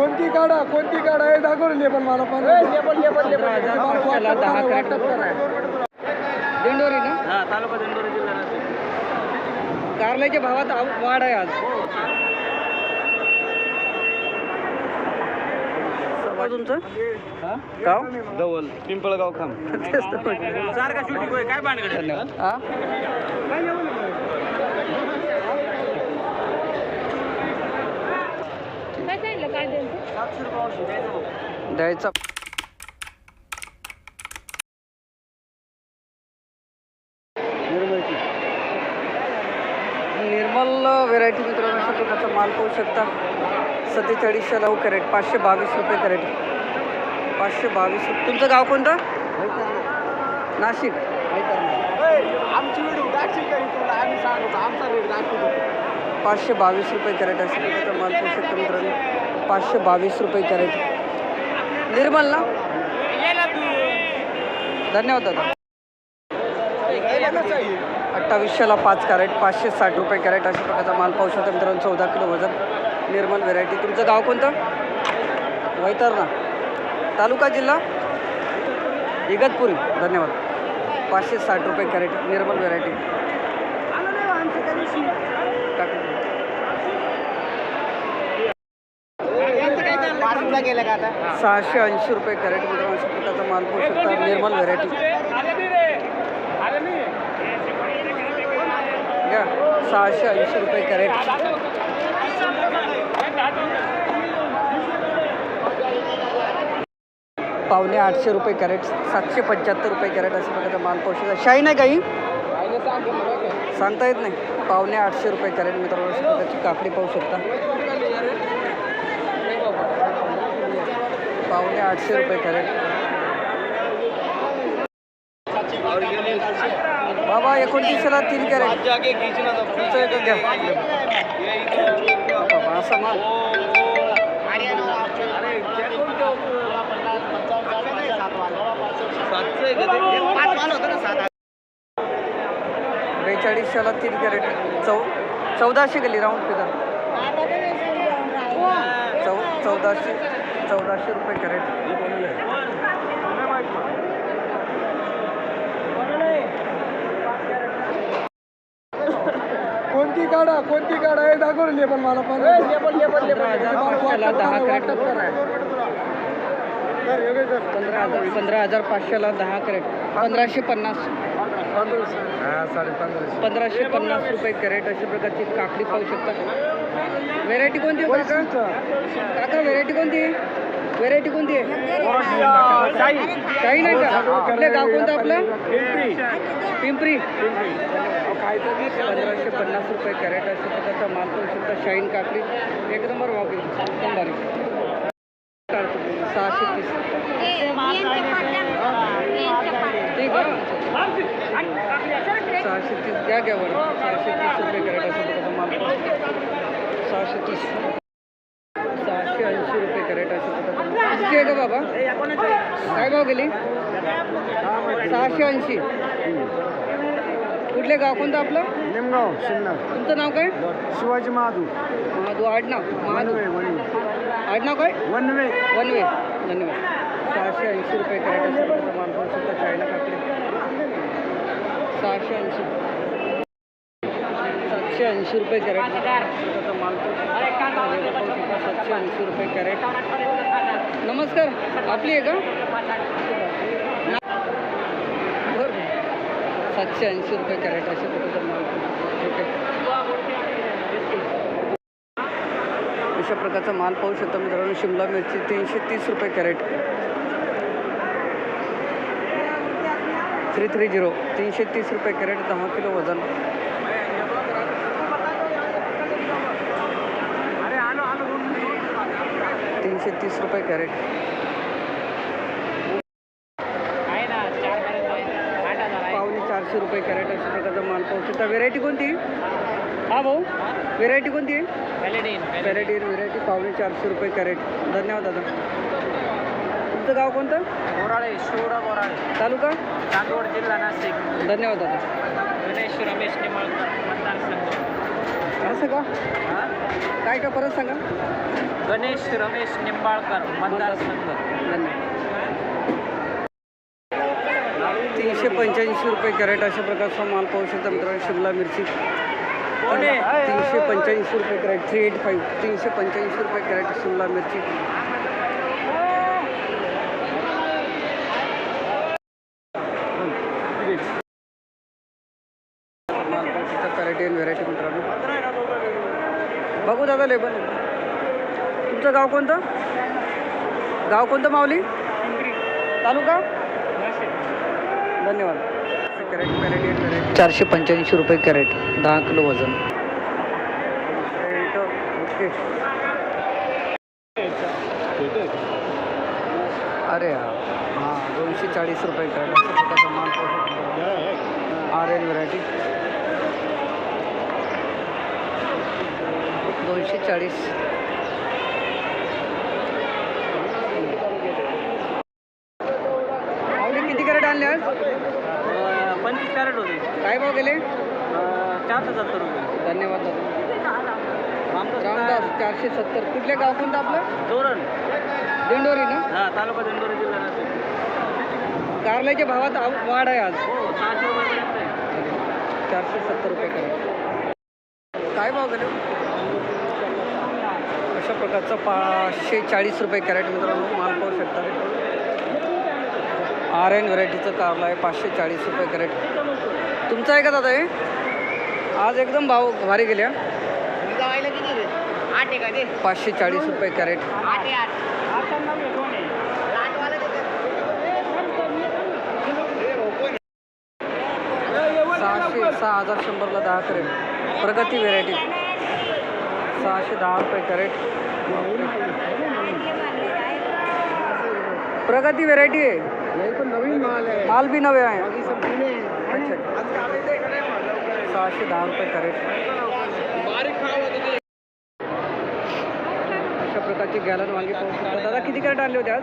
कोणती काढा कोणती काढा? हे दाखवली पण मला पण पाचशेला दहा कॅरेट दिंडोरी ना? हा तालुका दिंडोरी जिल्हा नाशिक कारल्याच्या भावात आव- वाढ आहे आज. तुमचं? गाव? पिंपळगाव खाम तेच तर म्हटलं. सारखा शूटिंग होय. काय आहे? हा काय सांगितलं काय द्यायचं? निर्मल व्हेरायटी मित्रांनो प्रकारचा माल पाहू शकता. सत्तेचाळीसशे नऊ कॅरेट पाचशे बावीस रुपये कॅरेट. पाचशे बावीस रुपये. तुमचं गाव कोणतं? नाशिक. आमची? आम्ही सांगतो आमचा रेट दाखवतो. पाचशे बावीस रुपये कॅरेट अशा प्रकारचा माल पाहू शकता मित्रांनो. पाचशे बावीस रुपये कॅरेट. निर्मल ना धन्यवाद दादा. अठ्ठावीसशेला पाच कॅरेट पाचशे साठ रुपये कॅरेट अशा प्रकारचा माल पाहू शकता मित्रांनो चौदा किलो वजन निर्मल व्हेरायटी तुमचं गाव कोणतं? वैतरणा. तालुका जिल्हा? इगतपुरी. धन्यवाद. पाचशे साठ रुपये कॅरेट निर्मल व्हेरायटी गेलं का आता? सहाशे ऐंशी रुपये कॅरेट अशा प्रकारचा माल पाहू शकता. निर्मल व्हेरायटी घ्या. सहाशे ऐंशी रुपये कॅरेट. पावणे आठशे रुपये कॅरेट सातशे पंच्याहत्तर रुपये कॅरेट अशा प्रकारचा माल पाहू शकता. शाईन आहे काही सांगता येत नाही. पावणे आठशे रुपये कॅरेट मित्रांनो अशा प्रकारची काकडी पाहू शकता. पावणे आठशे रुपये कॅरेट. बाबा एकोणतीसशेला तीन कॅरेट. तुमचं एक घ्या. असा माल. बेचाळीसशेला तीन कॅरेट. चौ चौदाशे गेली राऊंड फिगर. चौदाशे चौदाशे रुपये कॅरेट कोणती काढा कोणती काढा? हे दाखवली पण मला पण. पंधरा हजार पाचशेला दहा कॅरेट पंधरा हजार पंधरा हजार पाचशेला दहा कॅरेट पंधराशे पन्नास. पंधराशे. पन्नास रुपये कॅरेट अशा प्रकारची काकडी पाहू शकता. व्हेरायटी कोणती आहे काका? काका व्हेरायटी कोणती आहे? व्हेरायटी कोणती आहे? काही नाही का? आपलं गाव कोणतं आपलं? पिंपरी पंधराशे पन्नास रुपये कॅरेट अशा प्रकारचा माल पाहू शकता शाईन काकडी. एक नंबर एकदम भारी. सहाशे तीस. ठीक आहे. सहाशे तीस द्या घ्या बरं सहाशे तीस रुपये कॅरेट अशा प्रकारचा माल शकता. सहाशे तीस. सहाशे ऐंशी रुपये कॅरेट अशा आहे का बाबा? काय भाव गेली? सहाशे ऐंशी. कुठले गाव कोणतं आपलं? निमगाव शिन्नर तुमचं नाव काय? शिवाजी महादू. महादू. आडनाव महादू. वनवे आडनाव काय? वनवे. वनवे. धन्यवाद सहाशे ऐंशी रुपये कॅरेट पाहू शकता? चायना काकडे सहाशे ऐंशी. सातशे ऐंशी रुपये कॅरेट. माल सातशे ऐंशी रुपये कॅरेट नमस्कार आपली आहे का? बर. बरं सातशे ऐंशी रुपये कॅरेट अशा प्रकारचा माल अशा प्रकारचा माल पाहू शकता मित्रांनो शिमला मिरची तीनशे तीस रुपये कॅरेट. थ्री थ्री झिरो तीनशे तीस रुपये कॅरेट दहा किलो वजन. तीनशे तीस रुपये कॅरेट. पावणे चारशे रुपये कॅरेट अशा प्रकारचा माल. पाहू शकता व्हेरायटी कोणती? हा भाऊ? व्हेरायटी कोणती? आहे पॅरेडीर व्हेरायटी पावणे चारशे रुपये कॅरेट. धन्यवाद दादा. तुमचं गाव कोणतं? बोराळे शिवडा बोराळे. तालुका? चांदवड जिल्हा नाशिक. धन्यवाद दादा. गणेश रमेश निंबाळकर मतदारसंघ. असं का काय का परत सांगा? गणेश रमेश निंबाळकर मतदारसंघ धन्यवाद. तीनशे पंच्याऐंशी रुपये कॅरेट अशा प्रकारचा माल पाहू शकता मित्रांनो शिमला मिरची. तीनशे पंच्याऐंशी रुपये कॅरेट थ्री एट फाईव्ह तीनशे पंच्याऐंशी रुपये कॅरेट शिमला मिरची माल पाहू शकता कॅरेट एन व्हेरायटी मित्रांनो बघू दादा लेबल तुमचं गाव कोणतं? गाव कोणतं माऊली? तालुका? धन्यवाद. चारशे पंच्याऐंशी रुपये कॅरेट. दहा किलो वजन. अरे हा दोनशे चाळीस रुपये कॅरेट. प्रकारचा माल आर एन व्हरायटी दोनशे चाळीस आवडी किती कॅरेट आणले आज पंचवीस कॅरेट होते. काय भाव गेले? चारशे सत्तर रुपये धन्यवाद दादा. रामदास चारशे सत्तर. कुठले गाव कोणतं आपलं? धोरण दिंडोरी ना? हा तालुका दिंडोरी जिल्हा नाशिक. कारल्याच्या भावात वाढ आहे आज. हो सहाशे रुपयापर्यंत चारशे सत्तर रुपये कॅरेट. काय भाव गेले? अशा प्रकारचं पाचशे चाळीस रुपये कॅरेट मित्रांनो माल पाहू शकता. आर एन व्हरायटीचं कारलं आहे पाचशे चाळीस रुपये कॅरेट तुमचं आहे का दादा हे? आज एकदम भाव भारी गेल्या पाचशे चाळीस रुपये कॅरेट सहाशे सहा हजार शंभरला दहा कॅरेट प्रगती व्हेरायटी सहाशे दहा रुपये कॅरेट प्रगती व्हेरायटी आहे. नवीन माल आहे माल बी नवे हैं. अच्छा। ते. अशा प्रकारचे गॅलन वांगे पाहू दादा किती कॅरेट आणले होते आज?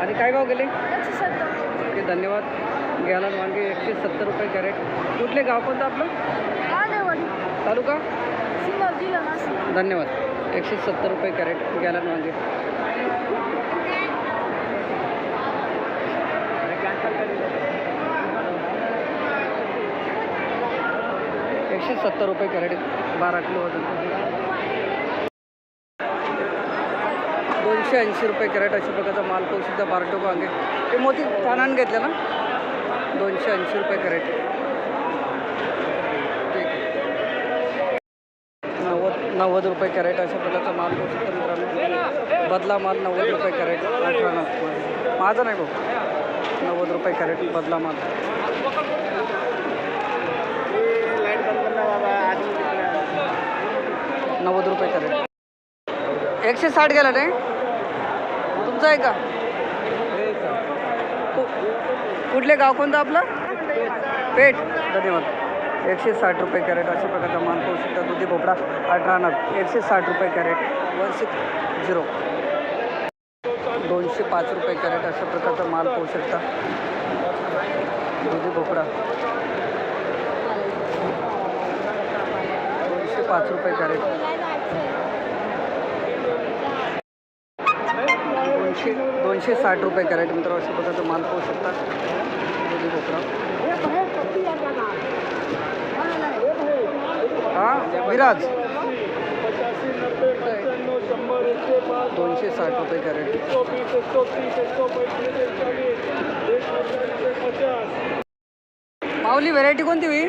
आणि काय भाव गेले ओके धन्यवाद। गॅलन वांगे एकशे सत्तर रुपये कॅरेट। कुठले गाव कोणतं आपलं तालुका? धन्यवाद। एकशे सत्तर रुपये कॅरेट गॅलन वांगे एकशे सत्तर रुपये कॅरेट बारा किलो वजन. दोनशे ऐंशी रुपये कॅरेट अशा प्रकारचा माल पाहू शकता बारटो वांगे ते मोती तानान घेतले ना? दोनशे ऐंशी रुपये कॅरेट. नव्वद नव्वद रुपये कॅरेट अशा प्रकारचा माल पाहू शकता मित्रांनो. बदला माल नव्वद रुपये कॅरेट अठरा माझा नाही भाऊ. नव्वद रुपये कॅरेट बदला माल. नव्वद रुपये कॅरेट एकशे साठ गेला नाही? तुमचं आहे का? कुठले गाव कोणतं आपलं? पेठ. धन्यवाद. एकशे साठ रुपये कॅरेट अशा प्रकारचा माल पाहू शकता दुधी भोपळा अठरा नग एकशे साठ रुपये कॅरेट वन सिक्स झिरो. दोनशे पाच रुपये कॅरेट अशा प्रकारचा माल पाहू शकता दुधी भोपळा. पाच रुपये कॅरेट दोनशे दोनशे साठ रुपये कॅरेट मित्र अशा प्रकारचा माल पाहू शकता हा। विराज। दोनशे साठ रुपये कॅरेट। माऊली व्हेरायटी कोणती होई?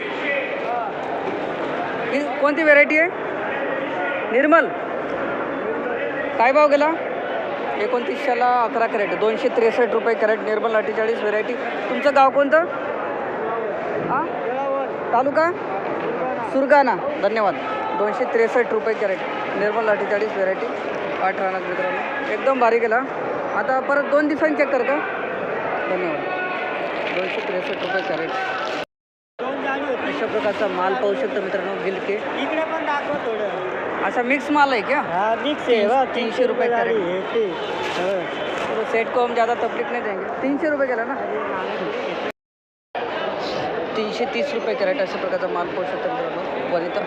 ही कोणती व्हेरायटी आहे? निर्मल. काय भाव गेला? एकोणतीसशेला अकरा कॅरेट दोनशे त्रेसष्ट रुपये कॅरेट निर्मल अठ्ठेचाळीस व्हेरायटी तुमचं गाव कोणतं? हां तालुका? सुरगाणा. धन्यवाद. दोनशे त्रेसष्ट रुपये कॅरेट निर्मल अठ्ठेचाळीस व्हेरायटी अठरा मित्रांनो. एकदम भारी गेला. आता परत दोन दिवसांनी चेक कर का? धन्यवाद. दोनशे त्रेसष्ट रुपये कॅरेट. अशा प्रकारचा माल पाहू शकतो मित्रांनो गिलके इकडे पण दाखव थोडं. असा मिक्स माल आहे क्या हा मिक्स आहे बा, तीनशे रुपये. तो. सेट को हम ज़्यादा तकलीफ नहीं देंगे तीन सौ रुपये गेला ना? तीनशे तीनशे तीस रुपये कॅरेट अशा प्रकारचा माल पाहू शकता मित्रांनो वनिता.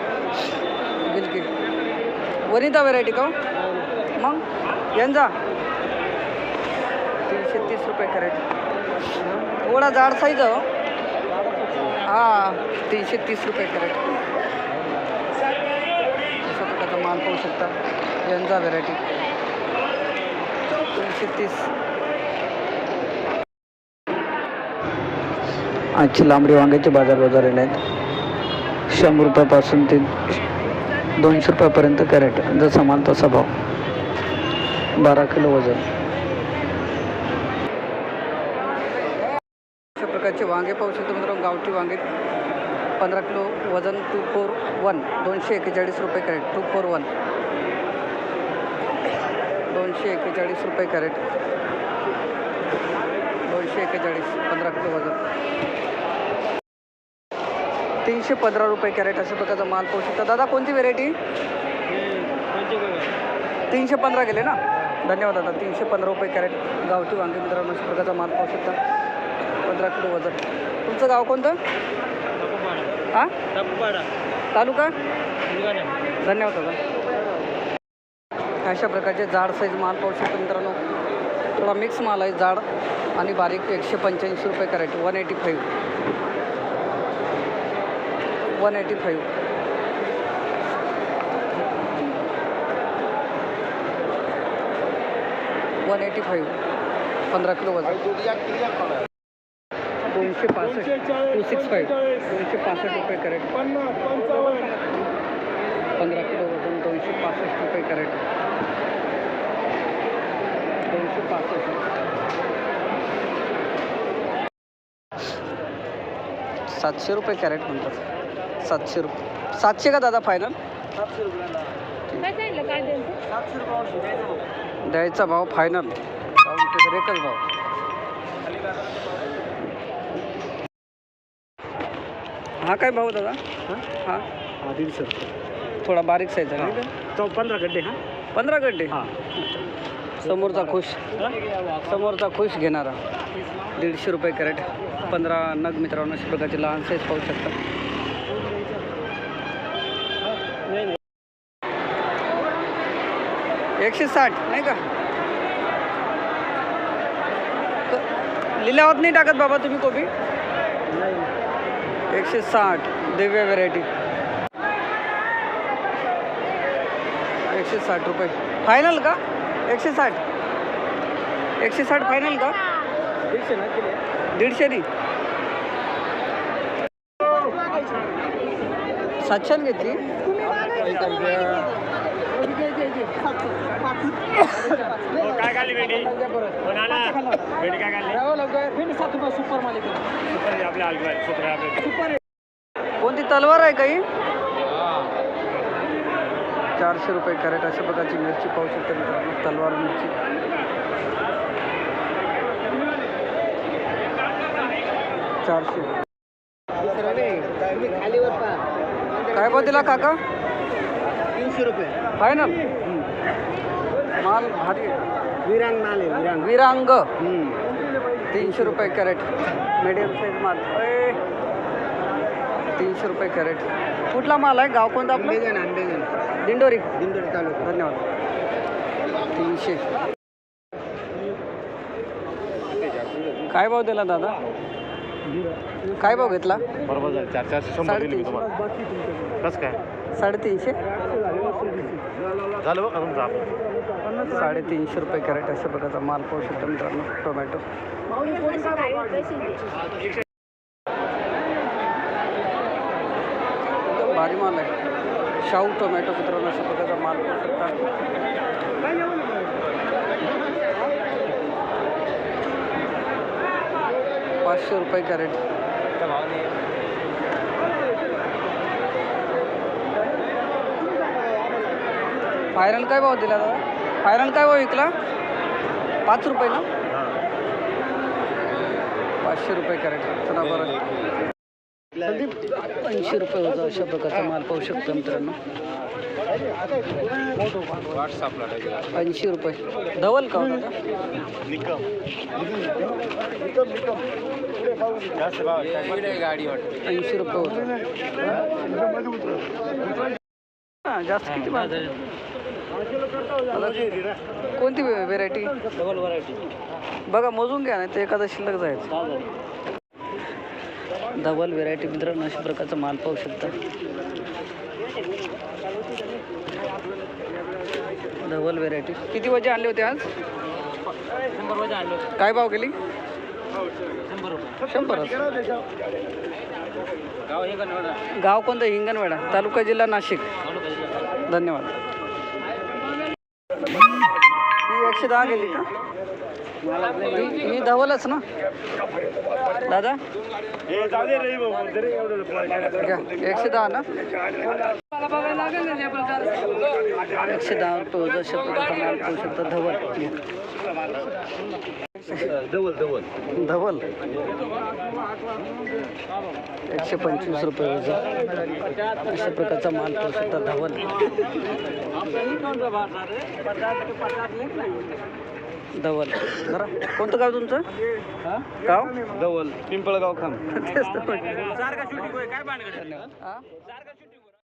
गिलकी वनिता व्हेरायटी का हो? मग? यांचा? तीनशे तीस रुपये कॅरेट. थोडा जाड साईज हो. हां तीनशे तीस रुपये कॅरेट. अशा प्रकारचा माल पाहू शकता. यांचा व्हेरायटी तीनशे तीस. आजची लांबडी वांग्याचे बाजार बाजार येणार आहेत. शंभर रुपयापासून ते दोनशे रुपयापर्यंत कॅरेट. जसा माल तसा भाव. बारा किलो वजन अशा प्रकारचे वांगे पाहू शकतो मित्रांनो गावठी वांगे पंधरा किलो वजन टू फोर वन दोनशे एक्केचाळीस रुपये कॅरेट टू फोर वन दोनशे एक्केचाळीस रुपये कॅरेट. दोनशे एक्केचाळीस पंधरा किलो वजन. तीनशे पंधरा रुपये कॅरेट अशा प्रकारचा माल पाहू शकता. दादा कोणती व्हेरायटी तीनशे पंधरा गेले ना? धन्यवाद दादा तीनशे पंधरा रुपये कॅरेट गावठी वांगे मित्रांनो अशा प्रकारचा माल पाहू शकता. पंधरा किलो वजन. तुमचं गाव कोणतं? हां? तालुका? धन्यवाद दादा. अशा प्रकारचे जाड साईज माल पाहू शकतो मित्रांनो. थोडा मिक्स माल आहे जाड आणि बारीक एकशे पंच्याऐंशी रुपये carat one eighty five one eighty five one eighty five पंधरा किलो वजन. दोनशे पासष्ट. टू सिक्स फाईव्ह दोनशे पासष्ट रुपये कॅरेट पंधरा किलो वजन दोनशे पासष्ट रुपये कॅरेट दोनशे पासष्ट. सातशे रुपये कॅरेट म्हणतात. सातशे रुपये. सातशे का दादा फायनल द्यायचा भाव फायनल एकच भाव. हा काय भाव दादा? हा? हा. दीडशे थोडा बारीक साईज आहे तो पंधरा गड्डे हा? पंधरा गड्डे? हा. समोरचा खुश. समोरचा खुश घेणारा. दीडशे रुपये कॅरेट. पंधरा नग मित्रांनो अशा प्रकारचे लहान साईज पाहू शकता. एकशे साठ नाही का? क- लिलावात नाही टाकत बाबा तुम्ही कोबी? एकशे साठ दिव्य व्हेरायटी एकशे साठ रुपये. फायनल का? एकशे साठ. एकशे साठ फायनल का? दीडशे ना किती दीडशे नी. सातशे घेतली. काय काढली भेंडी? कोणाला भेंडी काय काढली सुपर मालिक. सुपर आपल्या अलगवाय सुपर आपल्या कोणती तलवार आहे काही? चारशे रुपये कॅरेट अशा प्रकारची मिरची पाहू शकता मित्रांनो तलवार मिरची. चारशे. काय भाव दिला काका? तीनशे रुपये. फायनल माल भारी. आहे. विरांग. नाले विरांग. विरांग तीनशे रुपये कॅरेट. मीडियम साईज माल. अय. तीनशे रुपये कॅरेट. कुठला माल आहे? गाव कोणतं आपलं? आंबेजन आंबेजन दिंडोरी. दिंडोरी तालुका. धन्यवाद. तीनशे. काय भाव दिला दादा? काय भाव घेतला? बरोबर झालं चार चारशे शंभर दिली मी साडेतीनशे. तुम्हाला कसं काय? साडेतीनशे? झालं बघा तुमचं आपण साडेतीनशे रुपये कॅरेट अशा प्रकारचा माल पाहू शकता मित्रांनो टोमॅटो. भारी माल आहे. शाहू टोमॅटो मित्रांनो अशा प्रकारचा माल पाहू शकता पाचशे रुपये कॅरेट. फायनल काय भाव दिला दादा फायनल काय भाव विकला? पाच रुपये ना? पाचशे रुपये करेक्ट चला बरं. ऐंशी रुपये होतं अशा प्रकारचा माल पाहू शकतो मित्रांनो. ऐंशी रुपये. धवल का हो ऐंशी रुपये होतो. हां जास्त किती कोणती व्हेरायटी डबल व्हरायटी बघा मोजून घ्या नाही ते एखादा शिल्लक जायचं डबल व्हेरायटी मित्रांनो अशा प्रकारचा माल पाहू शकता. डबल व्हेरायटी किती वजे आणले होते आज? शंभर वजा आणलं काय भाव गेली? शंभर रुपये. शंभर. गाव कोणतं? हिंगणवेडा तालुका जिल्हा नाशिक. धन्यवाद. ही एकशे दहा गेली का? ही ही धवलच ना? दादा? एकशे दहा ना एकशे दहा तो जर प्रकारचा धवल. Double double. धवल एकशे पंचवीस रुपये अशा प्रकारचा माल पाहू शकता धवल धवल जरा कोणतं गाव तुमचं? गाव? डबल. पिंपळगाव खाम तर. हा?